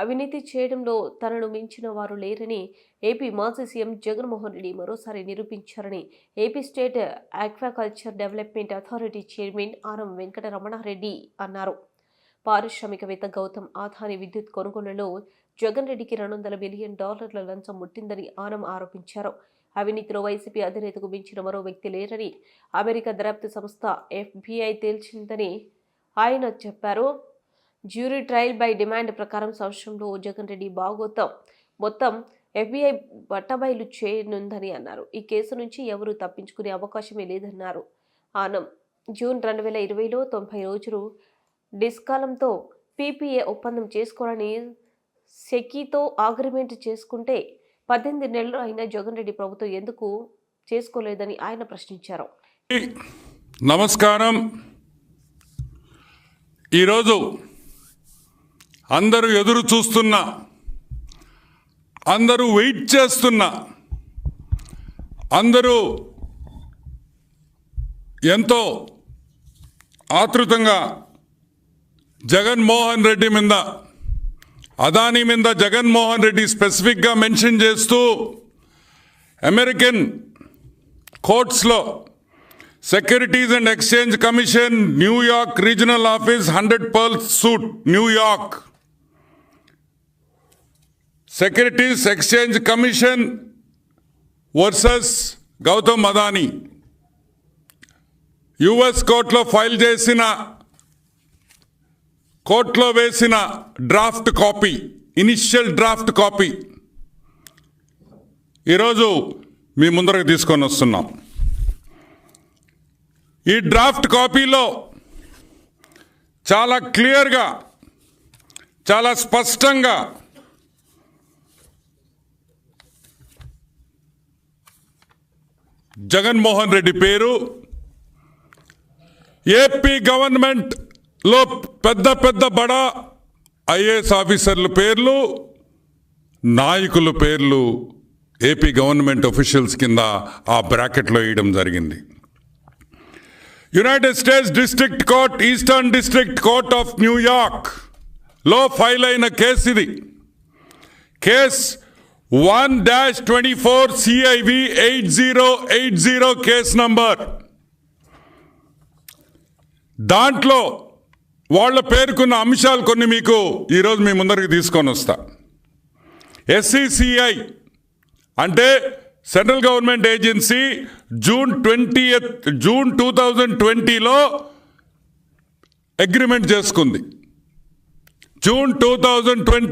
అవినీతి చేయడంలో తనను మించిన వారు లేరని ఏపీ మాజీ సీఎం జగన్మోహన్ రెడ్డి మరోసారి నిరూపించారని AP state aquaculture development authority chairman RM Venkataramanareddy అన్నారు. పారిశ్రామికవేత్త గౌతమ్ ఆధాని విద్యుత్ కొనుగోలులో జగన్ రెడ్డికి రెండు వందల బిలియన్ డాలర్ల లంచం ముట్టిందని ఆనం ఆరోపించారు. అవినీతిలో వైసీపీ అధినేతకు మించిన మరో వ్యక్తి లేరని అమెరికా దర్యాప్తు సంస్థ ఎఫ్బిఐ తేల్చిందని ఆయన చెప్పారు. జ్యూరీ ట్రయల్ బై డిమాండ్ ప్రకారం సంవత్సరంలో జగన్ రెడ్డి బాగోతం మొత్తం ఎఫ్బిఐ బట్టబయలు చేయనుందని అన్నారు. ఈ కేసు నుంచి ఎవరు తప్పించుకునే అవకాశమే లేదన్నారు. ఆనం జూన్ రెండు వేల ఇరవైలో తొంభై రోజులు డిస్కాలంతో పీపీఏ ఒప్పందం చేసుకోవాలని సెకీతో అగ్రిమెంట్ చేసుకుంటే పద్దెనిమిది నెలలు అయిన జగన్ రెడ్డి ప్రభుత్వం ఎందుకు చేసుకోలేదని ఆయన ప్రశ్నించారు. నమస్కారం. ఈరోజు అందరూ ఎదురు చూస్తున్న అందరూ వెయిట్ చేస్తున్న అందరూ ఎంతో ఆతృతంగా జగన్మోహన్ రెడ్డి మీద అదానీ మీద జగన్మోహన్ రెడ్డి స్పెసిఫిక్గా మెన్షన్ చేస్తూ American కోర్ట్స్లో securities and exchange commission New York regional office hundred Pearl suite New York securities exchange commission versus Gautam Adani US కోర్టులో ఫైల్ చేసిన కోర్టులో వేసిన draft copy initial draft copy ఈరోజు మీ ముందరకు తీసుకొని వస్తున్నాం. ఈ డ్రాఫ్ట్ కాపీలో చాలా క్లియర్గా చాలా స్పష్టంగా జగన్మోహన్ రెడ్డి పేరు. ఏపీ గవర్నమెంట్లో పెద్ద పెద్ద బడా ఐఏఎస్ ఆఫీసర్ల పేర్లు నాయకుల పేర్లు ఏపీ గవర్నమెంట్ ఒఫీషియల్స్ కింద ఆ బ్రాకెట్లో వేయడం జరిగింది. United States district court eastern district court of న్యూయార్క్లో ఫైల్ అయిన కేసు ఇది. Case one dash twenty four CIV eight zero eight zero case number దాంట్లో వాళ్ళ పేర్కొన్న అంశాలు కొన్ని మీకు ఈరోజు మీ ముందరికి తీసుకొని వస్తా. ఎస్సిసిఐ అంటే central government agency June twenty June two thousand ట్వంటీలో అగ్రిమెంట్ చేసుకుంది. June two thousand twenty